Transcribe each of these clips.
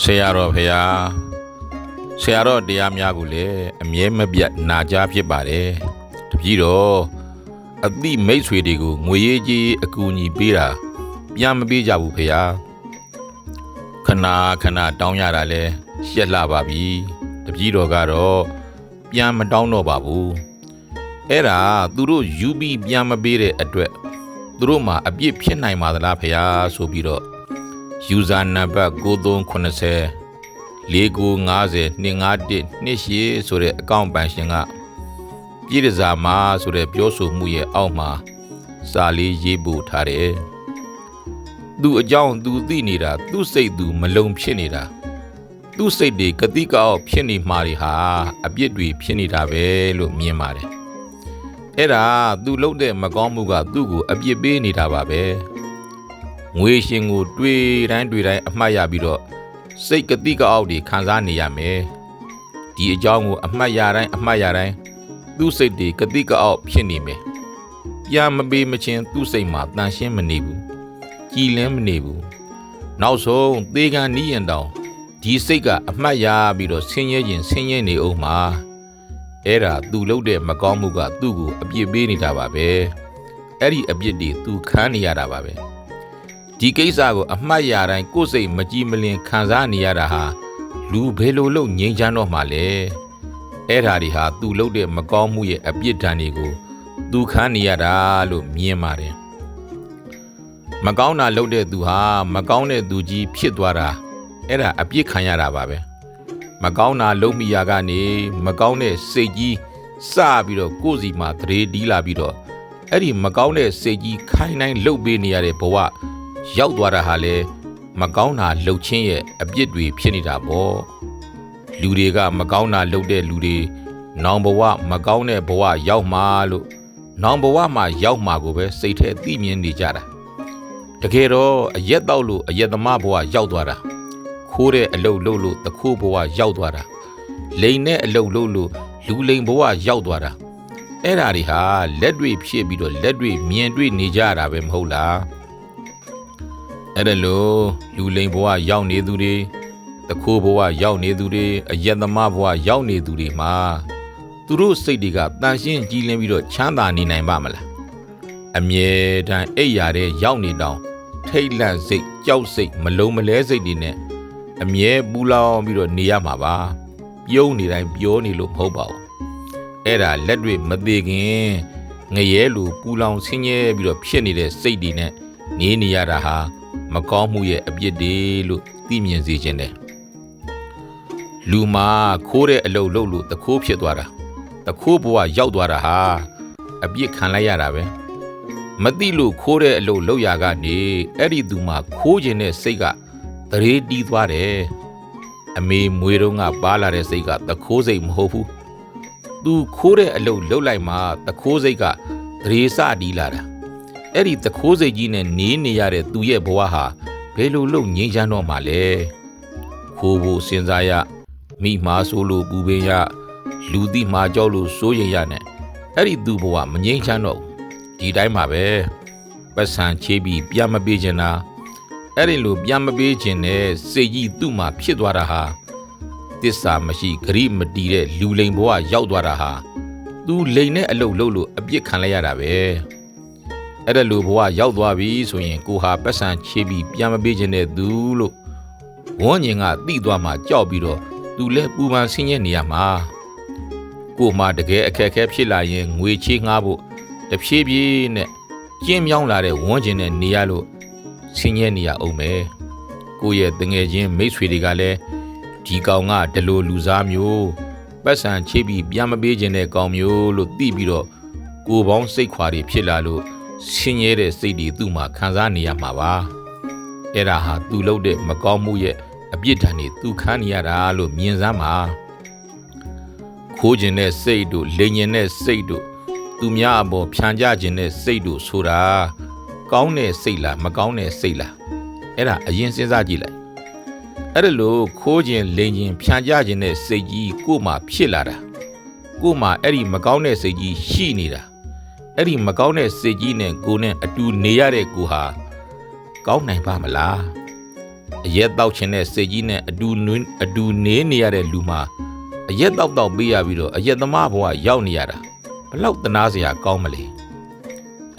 ဆရာတော်ဖရာဆရာတော်တရားများကိုလည်းအမြဲမပြတ်နာကြားဖြစ်ပါတယ်တပည့်တော်အတိမိတ်ဆွေတွေကိုငွေရေးကြီးအကူအညီပေးတာပြန်မပေးကြဘူးဖရာခဏခဏတောင်းရတာလဲရှက်လာပါပြီတပည့်တော်ကတော့ပြန်မတောင်းတော့ပါဘူးအဲ့ဒါသူတို့ယူပြီးပြန်မပေးတဲ့အတွက်သူတို့မှာအပြစ်ဖြစ်နိုင်ပါသလားဖရာဆိုပြီးတော့ user number 9390 4950 251 28ဆိုတဲ့အကောင့်ပန်ရှင်ကပြည်တစားမှာဆိုတဲ့ပြောဆိုမှုရဲ့အောက်မှာစာလေးရေးပို့ထားတယ်။သူအကြောင်းသူသိနေတာသူစိတ်သူမလုံဖြစ်နေတာသူစိတ်တွေကတိကောက်ဖြစ်နေမှာတွေဟာအပြစ်တွေဖြစ်နေတာပဲလို့မြင်ပါတယ်။အဲ့ဒါသူလုပ်တဲ့မကောင်းမှုကသူ့ကိုအပြစ်ပေးနေတာပါပဲ။ ငွေရှင်ကို တွေ့တိုင်းတွေ့တိုင်းအမှတ်ရပြီးတော့စိတ်ကတိကအောက်တွေခံစားနေရမယ်ဒီအကြောင်းကိုအမှတ်ရတိုင်းအမှတ်ရတိုင်းသူ့စိတ်တွေကတိကအောက်ဖြစ်နေမယ်ပြန်မပေးမချင်းသူ့စိတ်မှာတန်ရှင်းမနေဘူးကြည်လင်းမနေဘူးနောက်ဆုံးသေခံနီးရင်တောင်ဒီစိတ်ကအမှတ်ရပြီးတော့ဆင်းရဲခြင်းဆင်းရဲနေအောင်မှာအဲ့ဒါသူလုပ်တဲ့မကောင်းမှုကသူ့ကိုအပြစ်ပေးနေတာပါပဲအဲ့ဒီအပြစ်တွေသူခံနေရတာပါပဲ ဒီကိစ္စကိုအမှတ်ရတိုင်းကိုယ်စိတ်မကြည်မလင်ခံစားနေရတာဟာလူဘယ်လိုလုပ်ငြိမ်းချမ်းတော့မှလဲအဲ့ဓာတွေဟာသူလုပ်တဲ့မကောင်းမှုရဲ့အပြစ်ဒဏ်တွေကိုသူခံနေရတာလို့မြင်ပါတယ်မကောင်းတာလုပ်တဲ့သူဟာမကောင်းတဲ့သူကြီးဖြစ်သွားတာအဲ့ဒါအပြစ်ခံရတာပါပဲမကောင်းတာလုပ်မိရာကနေမကောင်းတဲ့စိတ်ကြီးစပြီးတော့ကိုယ်စီမှာသတိတီးလာပြီးတော့အဲ့ဒီမကောင်းတဲ့စိတ်ကြီးခိုင်းတိုင်းလှုပ်ပေးနေရတဲ့ဘဝ ရောက်သွားတာဟာလေမကောင်းတာလှုပ်ချင်းရဲ့အပြစ်တွေဖြစ်နေတာပေါ့လူတွေကမကောင်းတာလှုပ်တဲ့လူတွေနောင်ဘဝမကောင်းတဲ့ဘဝရောက်မှာလို့နောင်ဘဝမှာရောက်မှာကိုပဲစိတ်ထဲသိမြင်နေကြတာတကယ်တော့အရက်တော့လို့အရက်သမားဘဝရောက်သွားတာခိုးတဲ့အလုတ်လုတ်လို့တခိုးဘဝရောက်သွားတာလိန်နဲ့အလုတ်လုတ်လို့လူလိန်ဘဝရောက်သွားတာအဲ့ဓာတွေဟာလက်တွေ့ဖြစ်ပြီးတော့လက်တွေ့မြင်တွေ့နေကြတာပဲမဟုတ်လား အဲ့ဒါလို့လူလိန်ဘဝရောက်နေသူတွေတခိုးဘဝရောက်နေသူတွေအယက်သမားဘဝရောက်နေသူတွေမှာသူတို့စိတ်တွေကတန်ရှင်းကြည်လင်းပြီးတော့ချမ်းသာနေနိုင်ပါမလားအမြဲတမ်းအိပ်ရာတဲ့ရောက်နေတောင်ထိတ်လန့်စိတ်ကြောက်စိတ်မလုံးမလဲစိတ်တွေနဲ့အမြဲပူလောင်ပြီးတော့နေရမှာပါပြုံးနေတိုင်းပြောနေလို့မဟုတ်ပါဘူးအဲ့ဒါလက်တွေ့မသေးခင်ငရဲလိုပူလောင်ဆင်းရဲပြီးတော့ဖြစ်နေတဲ့စိတ်တွေနဲ့နေနေရတာဟာ မကောင်းမှုရဲ့အပြစ်တွေလို့သိမြင်စေခြင်းတယ်လူမှာခိုးတဲ့အလုပ်လုပ်လို့တခိုးဖြစ်သွားတာတခိုးဘဝရောက်သွားတာဟာအပြစ်ခံလိုက်ရတာပဲမသိလို့ခိုးတဲ့အလုပ်လုပ်ရကနေအဲ့ဒီသူမှာခိုးခြင်းတဲ့စိတ်ကတရေတီးသွားတယ်အမေမွေတော့ကပါလာတဲ့စိတ်ကတခိုးစိတ်မဟုတ်ဘူးသူခိုးတဲ့အလုပ်လုပ်လိုက်မှတခိုးစိတ်ကတရေစတီးလာတာ အဲ့ဒီတခိုးစိတ်ကြီးနဲ့နေနေရတဲ့သူရဲ့ဘဝဟာဘယ်လိုလုပ်ငြိမ်းချမ်းတော့မှလဲခိုးဖို့စဉ်းစားရမိမာဆိုလို့ပူပင်ရလူသိမာကြောက်လို့စိုးရိမ်ရနဲ့အဲ့ဒီသူဘဝမငြိမ်းချမ်းတော့ဘူးဒီတိုင်းမှာပဲပတ်စံချေးပြီးပြန်မပေးချင်တာအဲ့ဒီလိုပြန်မပေးချင်တဲ့စိတ်ကြီးသူ့မှာဖြစ်သွားတာဟာတစ္ဆာမရှိဂရိမတီးတဲ့လူလိန်ဘဝရောက်သွားတာဟာသူလိန်နဲ့အလုတ်လို့လို့အပြစ်ခံလိုက်ရတာပဲ အဲ့ဒါလိုဘဝရောက်သွားပြီဆိုရင်ကိုဟာပတ်စံချေးပြီးပြန်မပေးခြင်းတဲ့သူလို့ဝန်းကျင်ကတိသွားမှကြောက်ပြီးတော့သူလဲပူပန်ဆင်းရဲနေရမှာကိုမှတကယ်အခက်အခဲဖြစ်လာရင်ငွေချေးငှားဖို့တဖြည်းဖြည်းနဲ့ကျင်းမြောင်းလာတဲ့ဝန်းကျင်နဲ့နေရလို့ဆင်းရဲနေရအောင်ပဲကိုရဲ့တငယ်ချင်းမိတ်ဆွေတွေကလည်းဒီကောင်ကဒလိုလူစားမျိုးပတ်စံချေးပြီးပြန်မပေးခြင်းတဲ့ကောင်မျိုးလို့သိပြီးတော့ကိုယ်ပေါင်းစိတ်ခွာတွေဖြစ်လာလို့ ဆင်းရဲတဲ့စိတ်တွေသူ့မှာခံစားနေရမှာပါအဲ့ဒါဟာသူလုပ်တဲ့မကောင်းမှုရဲ့အပြစ်ဒဏ်တွေသူခံနေရတာလို့မြင်စမ်းပါခိုးခြင်းတဲ့စိတ်တို့လိန်ခြင်းတဲ့စိတ်တို့သူများအပေါ်ဖြန်ကြခြင်းတဲ့စိတ်တို့ဆိုတာကောင်းတဲ့စိတ်လားမကောင်းတဲ့စိတ်လားအဲ့ဒါအရင်စဉ်းစားကြည့်လိုက်အဲ့ဒါလို့ခိုးခြင်းလိန်ခြင်းဖြန်ကြခြင်းတဲ့စိတ်ကြီးကို့မှာဖြစ်လာတာကို့မှာအဲ့ဒီမကောင်းတဲ့စိတ်ကြီးရှိနေတာ အဲ့ဒီမကောင်းတဲ့စိတ်ကြီးနဲ့ကိုနဲ့အတူနေရတဲ့ကိုဟာကောင်းနိုင်ပါမလားအရက်တောက်ခြင်းနဲ့စိတ်ကြီးနဲ့အတူနွေးအတူနေနေရတဲ့လူမှာအရက်တောက်တောက်ပေးရပြီးတော့အရက်သမားဘဝရောက်နေရတာဘလောက်တနာစရာကောင်းမလဲ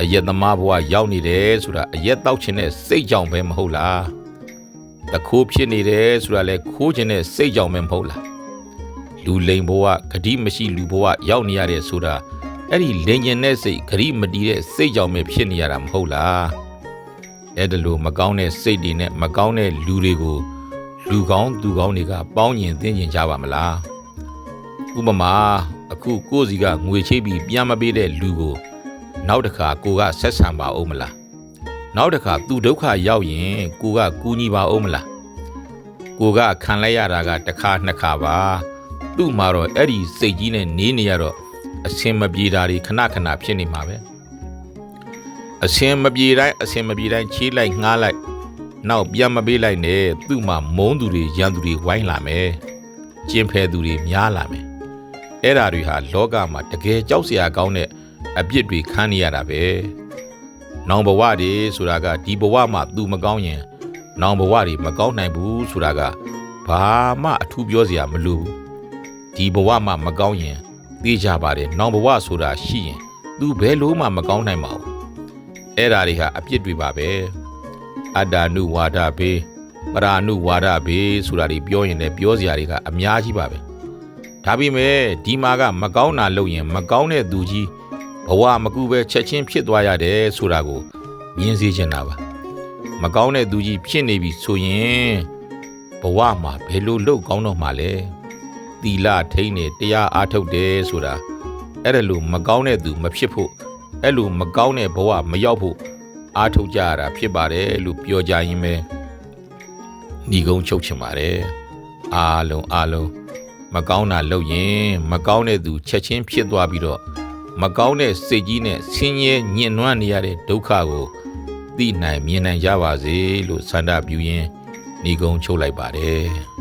အရက်သမားဘဝရောက်နေတယ်ဆိုတာအရက်တောက်ခြင်းနဲ့စိတ်ကြောင့်ပဲမဟုတ်လားတခိုးဖြစ်နေတယ်ဆိုတာလဲခိုးခြင်းနဲ့စိတ်ကြောင့်ပဲမဟုတ်လားလူလိန်ဘဝဂတိမရှိလူဘဝရောက်နေရတယ်ဆိုတာ အဲ့ဒီလိန်ကျင်တဲ့စိတ်ဂတိမတီးတဲ့စိတ်ကြောင့်ပဲဖြစ်နေရတာမဟုတ်လားအဲ့ဒါလိုမကောင်းတဲ့စိတ်တွေနဲ့မကောင်းတဲ့လူတွေကိုလူကောင်းသူကောင်းတွေကပေါင်းညင်သင်ကျင်ကြပါမလားဥပမာအခုကိုယ့်စီကငွေချိတ်ပြီးပြန်မပေးတဲ့လူကို နောက်တစ်ခါကိုကဆက်ဆံပါဦးမလားနောက်တစ်ခါသူဒုက္ခရောက်ရင်ကိုကကူညီပါဦးမလားကိုကခံလိုက်ရတာကတစ်ခါနှစ်ခါပါသူ့မှာတော့အဲ့ဒီစိတ်ကြီးနဲ့နေနေရတော့ အစင်မပြေတာတွေခဏခဏဖြစ်နေမှာပဲအစင်မပြေတိုင်းအစင်မပြေတိုင်းချေးလိုက်ငှားလိုက်နောက်ပြန်မပေးလိုက်နဲ့သူ့မှာမုန်းသူတွေရန်သူတွေဝိုင်းလာမယ်ကျင်ဖယ်သူတွေများလာမယ်အဲ့ဓာတွေဟာလောကမှာတကယ်ကြောက်စရာကောင်းတဲ့အပြစ်တွေခံနေရတာပဲနောင်ဘဝတွေဆိုတာကဒီဘဝမှာသူမကောင်းရင်နောင်ဘဝတွေမကောင်းနိုင်ဘူးဆိုတာကဘာမှအထူးပြောစရာမလိုဘူးဒီဘဝမှာမကောင်းရင် သိကြပါတယ်နောင်ဘဝဆိုတာရှိရင်သူဘယ်လို့မှမကောင်းနိုင်ပါဘူးအဲ့ဓာတွေဟာအပြစ်တွေပါပဲအတ္တနုဝါဒဘေးပရာနုဝါဒဘေးဆိုတာတွေပြောရင်လည်းပြောစရာတွေကအများကြီးပါပဲဒါပေမဲ့ဒီမှာကမကောင်းတာလုပ်ရင်မကောင်းတဲ့သူကြီးဘဝမကူပဲချက်ချင်းဖြစ်သွားရတယ်ဆိုတာကိုမြင်စေချင်တာပါမကောင်းတဲ့သူကြီးဖြစ်နေပြီဆိုရင်ဘဝမှာဘယ်လိုလုပ်ကောင်းတော့မှာလဲ သီလထိန်းနေတရားအားထုတ်တယ်ဆိုတာအဲ့ဒါလို့မကောင်းတဲ့သူမဖြစ်ဖို့အဲ့လိုမကောင်းတဲ့ဘဝမရောက်ဖို့အားထုတ်ကြရတာဖြစ်ပါတယ်လို့ပြောကြရင်ပဲညီကုန်းချုပ်ချင်ပါတယ်အားလုံးအားလုံးမကောင်းတာလုပ်ရင်မကောင်းတဲ့သူချက်ချင်းဖြစ်သွားပြီးတော့မကောင်းတဲ့စိတ်ကြီးနဲ့ဆင်းရဲညှဉ်းနှွမ်းနေရတဲ့ဒုက္ခကိုသိနိုင်မြင်နိုင်ကြပါစေလို့ဆန္ဒပြုရင်းညီကုန်းချုပ်လိုက်ပါတယ်